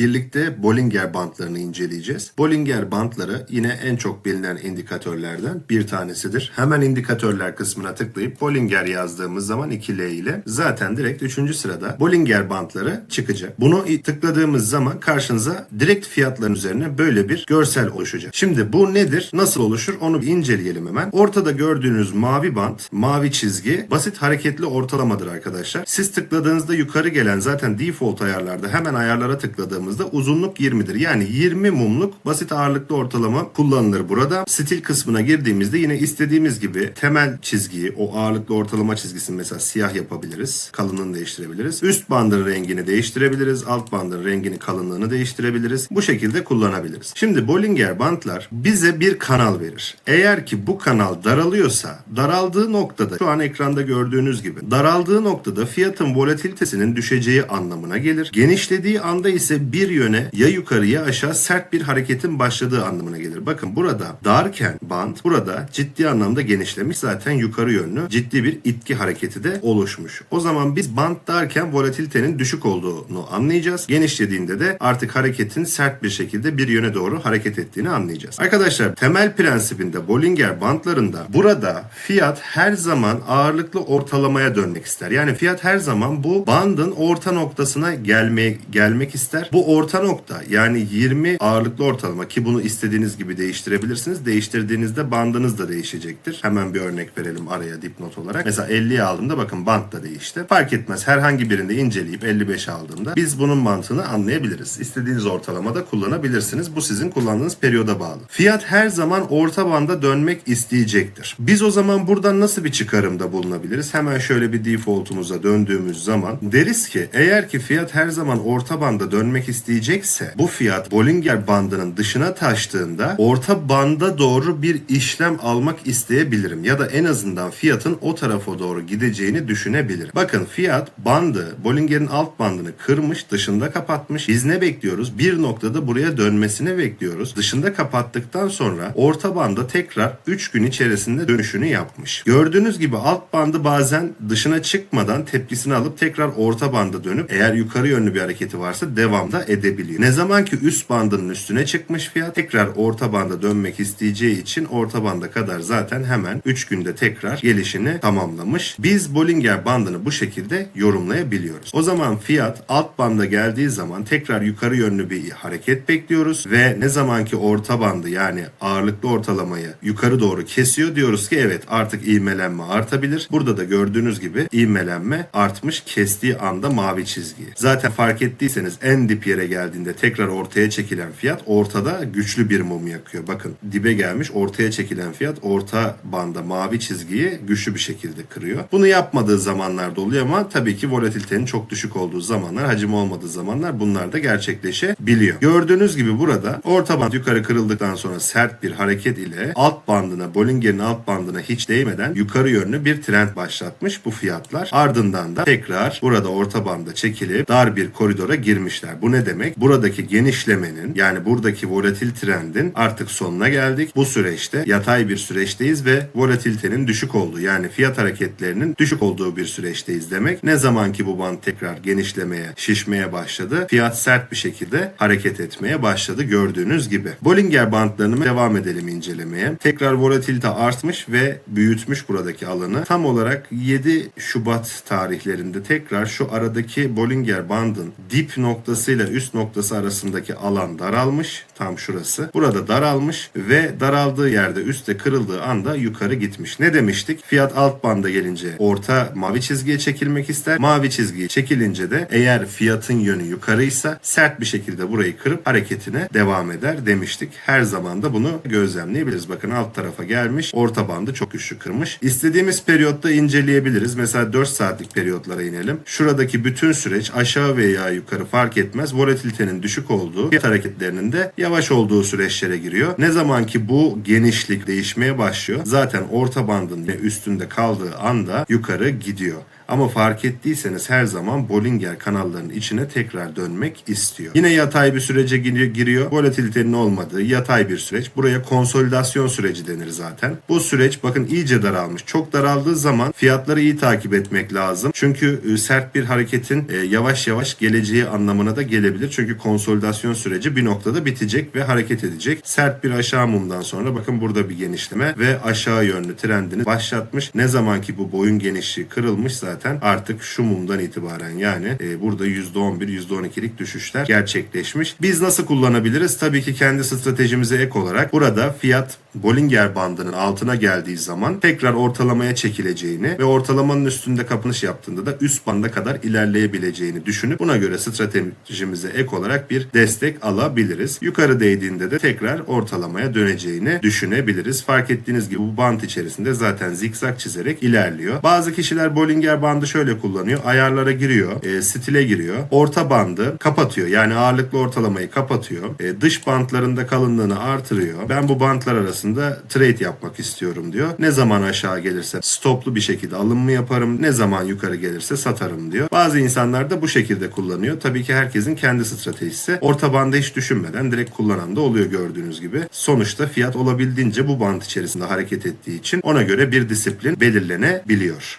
Birlikte Bollinger bandlarını inceleyeceğiz. Bollinger bandları yine en çok bilinen indikatörlerden bir tanesidir. Hemen indikatörler kısmına tıklayıp Bollinger yazdığımız zaman 2L ile zaten direkt 3. sırada Bollinger bandları çıkacak. Bunu tıkladığımız zaman karşınıza direkt fiyatların üzerine böyle bir görsel oluşacak. Şimdi bu nedir? Nasıl oluşur? Onu bir inceleyelim hemen. Ortada gördüğünüz mavi band, mavi çizgi basit hareketli ortalamadır arkadaşlar. Siz tıkladığınızda yukarı gelen zaten default ayarlarda hemen ayarlara tıkladığımızda uzunluk 20'dir. Yani 20 mumluk basit ağırlıklı ortalama kullanılır burada. Stil kısmına girdiğimizde yine istediğimiz gibi temel çizgiyi, o ağırlıklı ortalama çizgisini mesela siyah yapabiliriz. Kalınlığını değiştirebiliriz. Üst bandın rengini değiştirebiliriz. Alt bandın rengini, kalınlığını değiştirebiliriz. Bu şekilde kullanabiliriz. Şimdi Bollinger bantlar bize bir kanal verir. Eğer ki bu kanal daralıyorsa, daraldığı noktada şu an ekranda gördüğünüz gibi daraldığı noktada fiyatın volatilitesinin düşeceği anlamına gelir. Genişlediği anda ise bir yöne ya yukarı ya aşağı sert bir hareketin başladığı anlamına gelir. Bakın burada darken band burada ciddi anlamda genişlemiş. Zaten yukarı yönlü ciddi bir itki hareketi de oluşmuş. O zaman biz band darken volatilitenin düşük olduğunu anlayacağız. Genişlediğinde de artık hareketin sert bir şekilde bir yöne doğru hareket ettiğini anlayacağız. Arkadaşlar temel prensibinde Bollinger bandlarında burada fiyat her zaman ağırlıklı ortalamaya dönmek ister. Yani fiyat her zaman bu bandın orta noktasına gelmeye gelmek ister. Bu orta nokta yani 20 ağırlıklı ortalama ki bunu istediğiniz gibi değiştirebilirsiniz. Değiştirdiğinizde bandınız da değişecektir. Hemen bir örnek verelim araya dipnot olarak. Mesela 50'ye aldığımda bakın band da değişti. Fark etmez. Herhangi birinde inceleyip 55 aldığımda biz bunun mantığını anlayabiliriz. İstediğiniz ortalamada kullanabilirsiniz. Bu sizin kullandığınız periyoda bağlı. Fiyat her zaman orta banda dönmek isteyecektir. Biz o zaman buradan nasıl bir çıkarımda bulunabiliriz? Hemen şöyle bir defaultumuza döndüğümüz zaman deriz ki eğer ki fiyat her zaman orta banda dönmek isteyecekse bu fiyat Bollinger bandının dışına taştığında orta banda doğru bir işlem almak isteyebilirim. Ya da en azından fiyatın o tarafa doğru gideceğini düşünebilirim. Bakın fiyat bandı Bollinger'in alt bandını kırmış dışında kapatmış. Biz ne bekliyoruz? Bir noktada buraya dönmesini bekliyoruz. Dışında kapattıktan sonra orta banda tekrar 3 gün içerisinde dönüşünü yapmış. Gördüğünüz gibi alt bandı bazen dışına çıkmadan tepkisini alıp tekrar orta banda dönüp eğer yukarı yönlü bir hareketi varsa devamda edebiliyor. Ne zaman ki üst bandının üstüne çıkmış fiyat tekrar orta banda dönmek isteyeceği için orta banda kadar zaten hemen 3 günde tekrar gelişini tamamlamış. Biz Bollinger bandını bu şekilde yorumlayabiliyoruz. O zaman fiyat alt banda geldiği zaman tekrar yukarı yönlü bir hareket bekliyoruz ve ne zaman ki orta bandı yani ağırlıklı ortalamayı yukarı doğru kesiyor diyoruz ki evet artık ivmelenme artabilir. Burada da gördüğünüz gibi ivmelenme artmış kestiği anda mavi çizgiyi. Zaten fark ettiyseniz en dip yere geldiğinde tekrar ortaya çekilen fiyat ortada güçlü bir mum yakıyor. Bakın dibe gelmiş ortaya çekilen fiyat orta banda mavi çizgiyi güçlü bir şekilde kırıyor. Bunu yapmadığı zamanlarda oluyor ama tabii ki volatilitenin çok düşük olduğu zamanlar, hacim olmadığı zamanlar bunlar da gerçekleşebiliyor. Gördüğünüz gibi burada orta band yukarı kırıldıktan sonra sert bir hareket ile alt bandına, Bollinger'in alt bandına hiç değmeden yukarı yönlü bir trend başlatmış bu fiyatlar. Ardından da tekrar burada orta banda çekilip dar bir koridora girmişler. Bu ne demek? Buradaki genişlemenin yani buradaki volatil trendin artık sonuna geldik. Bu süreçte yatay bir süreçteyiz ve volatilitenin düşük olduğu yani fiyat hareketlerinin düşük olduğu bir süreçteyiz demek. Ne zaman ki bu band tekrar genişlemeye, şişmeye başladı, fiyat sert bir şekilde hareket etmeye başladı gördüğünüz gibi. Bollinger bandlarını devam edelim incelemeye. Tekrar volatilite artmış ve büyütmüş buradaki alanı. Tam olarak 7 Şubat tarihlerinde tekrar şu aradaki Bollinger bandın dip noktasıyla üst noktası arasındaki alan daralmış. Tam şurası. Burada daralmış ve daraldığı yerde üstte kırıldığı anda yukarı gitmiş. Ne demiştik? Fiyat alt banda gelince orta mavi çizgiye çekilmek ister. Mavi çizgiye çekilince de eğer fiyatın yönü yukarıysa sert bir şekilde burayı kırıp hareketine devam eder demiştik. Her zaman da bunu gözlemleyebiliriz. Bakın alt tarafa gelmiş. Orta bandı çok güçlü kırmış. İstediğimiz periyotta inceleyebiliriz. Mesela 4 saatlik periyotlara inelim. Şuradaki bütün süreç aşağı veya yukarı fark etmez. Volatilitenin düşük olduğu, fiyat hareketlerinin de yavaş olduğu süreçlere giriyor. Ne zaman ki bu genişlik değişmeye başlıyor. Zaten orta bandın üstünde kaldığı anda yukarı gidiyor. Ama fark ettiyseniz her zaman Bollinger kanallarının içine tekrar dönmek istiyor. Yine yatay bir sürece giri- giriyor. Volatilitenin olmadığı yatay bir süreç. Buraya konsolidasyon süreci denir zaten. Bu süreç bakın iyice daralmış. Çok daraldığı zaman fiyatları iyi takip etmek lazım. Çünkü e, sert bir hareketin e, yavaş yavaş geleceği anlamına da gelebilir. Çünkü konsolidasyon süreci bir noktada bitecek ve hareket edecek. Sert bir aşağı mumdan sonra bakın burada bir genişleme ve aşağı yönlü trendini başlatmış. Ne zaman ki bu boyun genişliği kırılmış zaten artık şu mumdan itibaren yani e, burada %11, %12'lik düşüşler gerçekleşmiş. Biz nasıl kullanabiliriz? Tabii ki kendi stratejimize ek olarak burada fiyat Bollinger bandının altına geldiği zaman tekrar ortalamaya çekileceğini ve ortalamanın üstünde kapanış yaptığında da üst banda kadar ilerleyebileceğini düşünüp buna göre stratejimize ek olarak bir destek alabiliriz. Yukarı değdiğinde de tekrar ortalamaya döneceğini düşünebiliriz. Fark ettiğiniz gibi bu band içerisinde zaten zikzak çizerek ilerliyor. Bazı kişiler Bollinger bandı şöyle kullanıyor. Ayarlara giriyor, e, stile giriyor. Orta bandı kapatıyor. Yani ağırlıklı ortalamayı kapatıyor. E, dış bantlarında kalınlığını artırıyor. Ben bu bantlar arasında trade yapmak istiyorum diyor. Ne zaman aşağı gelirse stoplu bir şekilde alımımı yaparım. Ne zaman yukarı gelirse satarım diyor. Bazı insanlar da bu şekilde kullanıyor. Tabii ki herkesin kendi stratejisi. Orta bandı hiç düşünmeden direkt kullanan da oluyor gördüğünüz gibi. Sonuçta fiyat olabildiğince bu band içerisinde hareket ettiği için ona göre bir disiplin belirlenebiliyor.